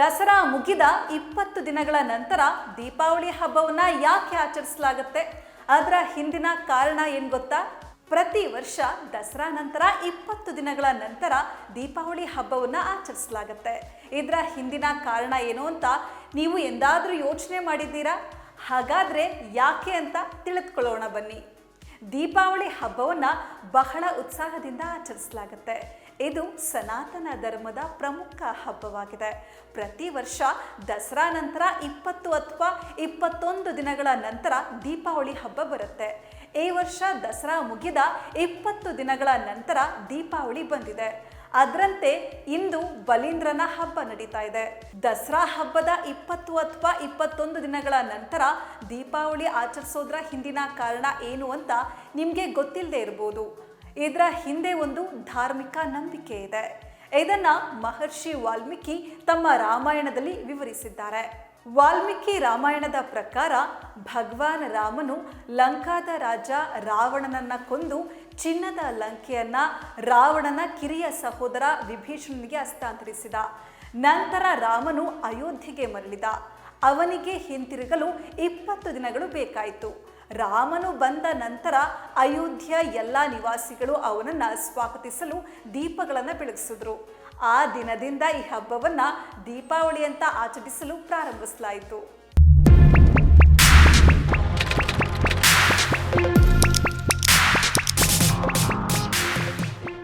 ದಸರಾ ಮುಗಿದ ಇಪ್ಪತ್ತು ದಿನಗಳ ನಂತರ ದೀಪಾವಳಿ ಹಬ್ಬವನ್ನ ಯಾಕೆ ಆಚರಿಸಲಾಗುತ್ತೆ? ಅದರ ಹಿಂದಿನ ಕಾರಣ ಏನು ಗೊತ್ತಾ? ಪ್ರತಿ ವರ್ಷ ದಸರಾ ನಂತರ ಇಪ್ಪತ್ತು ದಿನಗಳ ನಂತರ ದೀಪಾವಳಿ ಹಬ್ಬವನ್ನ ಆಚರಿಸಲಾಗುತ್ತೆ. ಇದರ ಹಿಂದಿನ ಕಾರಣ ಏನು ಅಂತ ನೀವು ಎಂದಾದರೂ ಯೋಚನೆ ಮಾಡಿದ್ದೀರಾ? ಹಾಗಾದ್ರೆ ಯಾಕೆ ಅಂತ ತಿಳಿದುಕೊಳ್ಳೋಣ ಬನ್ನಿ. ದೀಪಾವಳಿ ಹಬ್ಬವನ್ನು ಬಹಳ ಉತ್ಸಾಹದಿಂದ ಆಚರಿಸಲಾಗುತ್ತೆ. ಇದು ಸನಾತನ ಧರ್ಮದ ಪ್ರಮುಖ ಹಬ್ಬವಾಗಿದೆ. ಪ್ರತಿ ವರ್ಷ ದಸರಾ ನಂತರ ಇಪ್ಪತ್ತು ಅಥವಾ ಇಪ್ಪತ್ತೊಂದು ದಿನಗಳ ನಂತರ ದೀಪಾವಳಿ ಹಬ್ಬ ಬರುತ್ತೆ. ಈ ವರ್ಷ ದಸರಾ ಮುಗಿದ ಇಪ್ಪತ್ತು ದಿನಗಳ ನಂತರ ದೀಪಾವಳಿ ಬಂದಿದೆ. ಅದರಂತೆ ಇಂದು ಬಲೀಂದ್ರನ ಹಬ್ಬ ನಡೀತಾ ಇದೆ. ದಸರಾ ಹಬ್ಬದ ಇಪ್ಪತ್ತು ಅಥವಾ ಇಪ್ಪತ್ತೊಂದು ದಿನಗಳ ನಂತರ ದೀಪಾವಳಿ ಆಚರಿಸೋದ್ರ ಹಿಂದಿನ ಕಾರಣ ಏನು ಅಂತ ನಿಮಗೆ ಗೊತ್ತಿಲ್ಲದೆ ಇರ್ಬೋದು. ಇದರ ಹಿಂದೆ ಒಂದು ಧಾರ್ಮಿಕ ನಂಬಿಕೆ ಇದೆ. ಇದನ್ನ ಮಹರ್ಷಿ ವಾಲ್ಮೀಕಿ ತಮ್ಮ ರಾಮಾಯಣದಲ್ಲಿ ವಿವರಿಸಿದ್ದಾರೆ. ವಾಲ್ಮೀಕಿ ರಾಮಾಯಣದ ಪ್ರಕಾರ ಭಗವಾನ್ ರಾಮನು ಲಂಕಾದ ರಾಜ ರಾವಣನನ್ನ ಕೊಂದು ಚಿನ್ನದ ಲಂಕೆಯನ್ನ ರಾವಣನ ಕಿರಿಯ ಸಹೋದರ ವಿಭೀಷಣನಿಗೆ ಹಸ್ತಾಂತರಿಸಿದ. ನಂತರ ರಾಮನು ಅಯೋಧ್ಯೆಗೆ ಮರಳಿದ. ಅವನಿಗೆ ಹಿಂತಿರುಗಲು ಇಪ್ಪತ್ತು ದಿನಗಳು ಬೇಕಾಯಿತು. ರಾಮನು ಬಂದ ನಂತರ ಅಯೋಧ್ಯ ಎಲ್ಲ ನಿವಾಸಿಗಳು ಅವನನ್ನು ಸ್ವಾಗತಿಸಲು ದೀಪಗಳನ್ನು ಬೆಳಗಿಸಿದ್ರು. ಆ ದಿನದಿಂದ ಈ ಹಬ್ಬವನ್ನು ದೀಪಾವಳಿ ಅಂತ ಆಚರಿಸಲು ಪ್ರಾರಂಭಿಸಲಾಯಿತು.